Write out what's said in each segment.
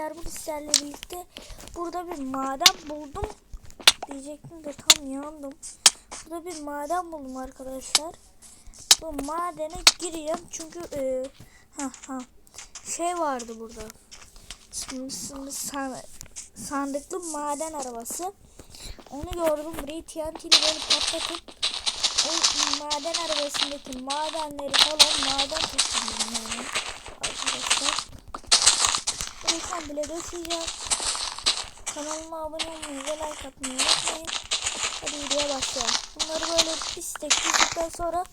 arkadaşlar bu sizlerle birlikte burada bir maden buldum. Diyecektim de tam yandım. Burada bir maden buldum arkadaşlar. Bu madene gireceğim çünkü e, ha ha şey vardı burada. Şimdi, şimdi san, sandıklı maden arabası. Onu gördüm. Burayı TNT ile böyle patlatıp o maden arabasındaki madenleri falan maden topladım yani. Arkadaşlar. Reklam bile döşeceğim. Kanalıma abone olmayı ve like atmayı unutmayın. Hadi videoya başlayalım. Bunları böyle bir stek sonra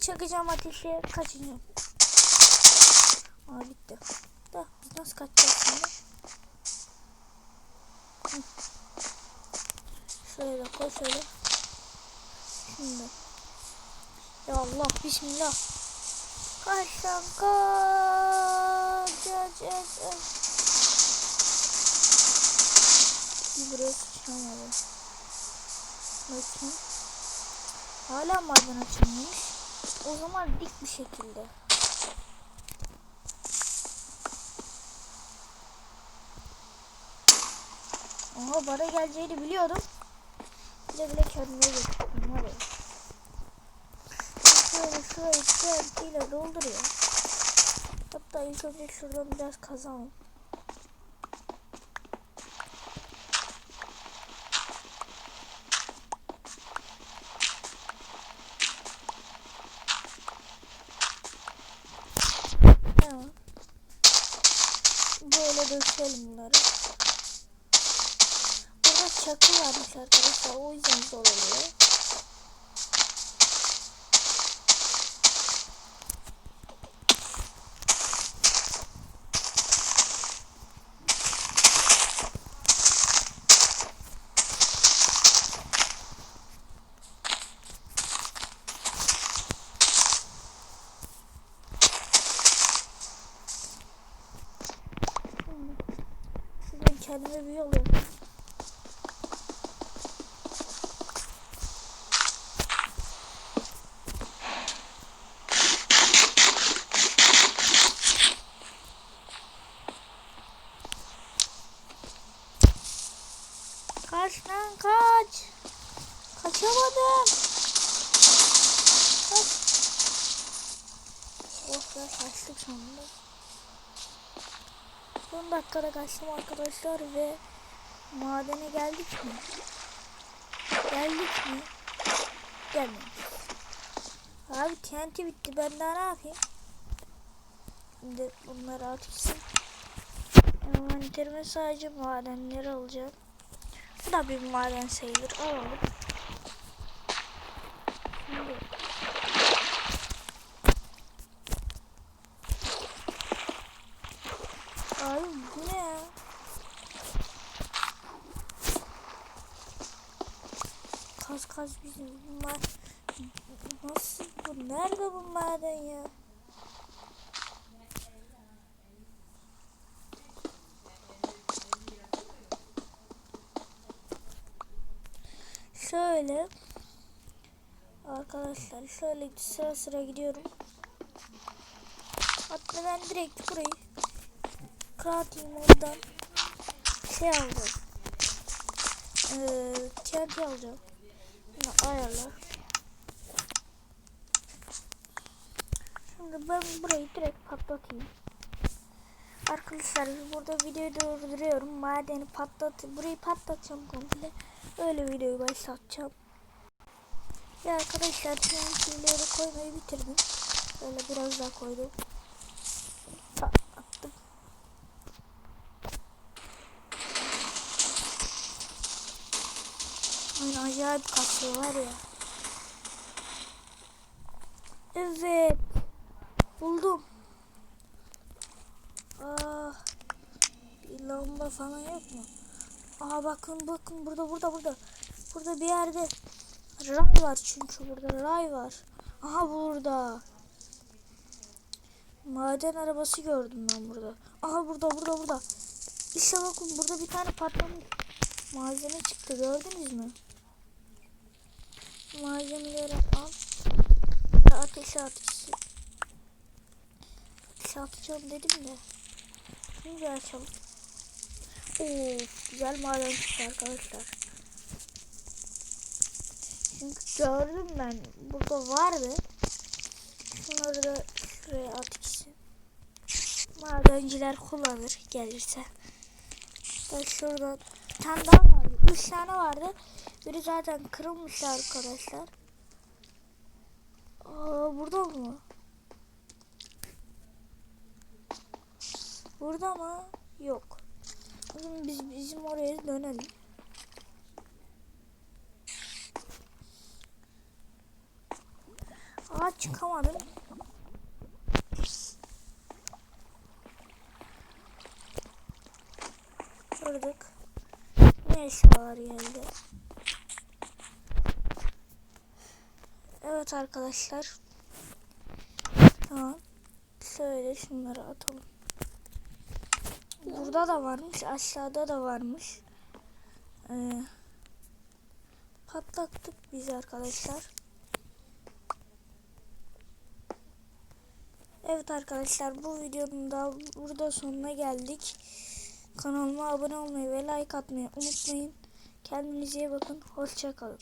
çakacağım ateşe kaçacağım. Aa bitti. Da biz nasıl kaçacağız şimdi? Şöyle koy şöyle. Şimdi. Ya Allah bismillah. Kaç. Aç aç. Bir buraya sıçramadı. Bakayım. Hala maden açılmış. O zaman dik bir şekilde. Aha bana geleceğini biliyordum. Bile bile kendime getirdim. Şöyle şurayı TNT'yle dolduruyor. Hatta ilk önce şuradan biraz kazalım. Tamam. Böyle döşelim bunları. Burada çakı varmış arkadaşlar. O yüzden zor oluyor. Ben kendime yol yapayım. Kaç lan kaç. Kaçamadım. Kaç. Oh ya kaçtık sonunda. Son dakikada kaçtım arkadaşlar ve madene geldik mi? Geldik mi? Gelmedik. Abi TNT bitti ben daha ne yapayım? Şimdi bunları atayım. Envanterime sadece madenleri alacağım. Bu da bir maden sayılır. Alalım. Şimdi Abi bu ne ya? Kaz kaz bizim bunlar. Nasıl bu? Nerede bu maden ya? Şöyle Arkadaşlar şöyle sıra sıra gidiyorum. Hatta ben direkt burayı Creative moddan şey alacağım. Ee, TNT alacağım. Bunu ayarlar. Şimdi ben burayı direkt patlatayım. Arkadaşlar burada videoyu durduruyorum. Madeni patlat, burayı patlatacağım komple. Öyle videoyu başlatacağım. Ya arkadaşlar TNT'leri koymayı bitirdim. Böyle biraz daha koydum. Acayip kasıyor var ya. Evet. Buldum. Ah. Bir lamba falan yok mu? Aa bakın bakın burada burada burada. Burada bir yerde ray var çünkü burada ray var. Aha burada. Maden arabası gördüm ben burada. Aha burada burada burada. İşte bakın burada bir tane patlamış malzeme çıktı gördünüz mü? Malzemeleri al. Ateşe ateşe. Ateşe atacağım dedim de. Şimdi açalım. Of güzel maden çıktı arkadaşlar. Çünkü gördüm ben burada vardı. Şunları da şuraya at gitsin. Madenciler kullanır gelirse. Da şuradan bir tane daha vardı. Üç tane vardı. Biri zaten kırılmıştı arkadaşlar. Aa, burada mı? Burada mı? Yok. Zaman biz bizim oraya dönelim. Aa çıkamadım. Kırdık. Ne eşyalar geldi. Evet arkadaşlar. Tamam. Şöyle şunları atalım. Burada da varmış. Aşağıda da varmış. Ee, patlattık biz arkadaşlar. Evet arkadaşlar bu videonun da burada sonuna geldik. Kanalıma abone olmayı ve like atmayı unutmayın. Kendinize iyi bakın. Hoşçakalın.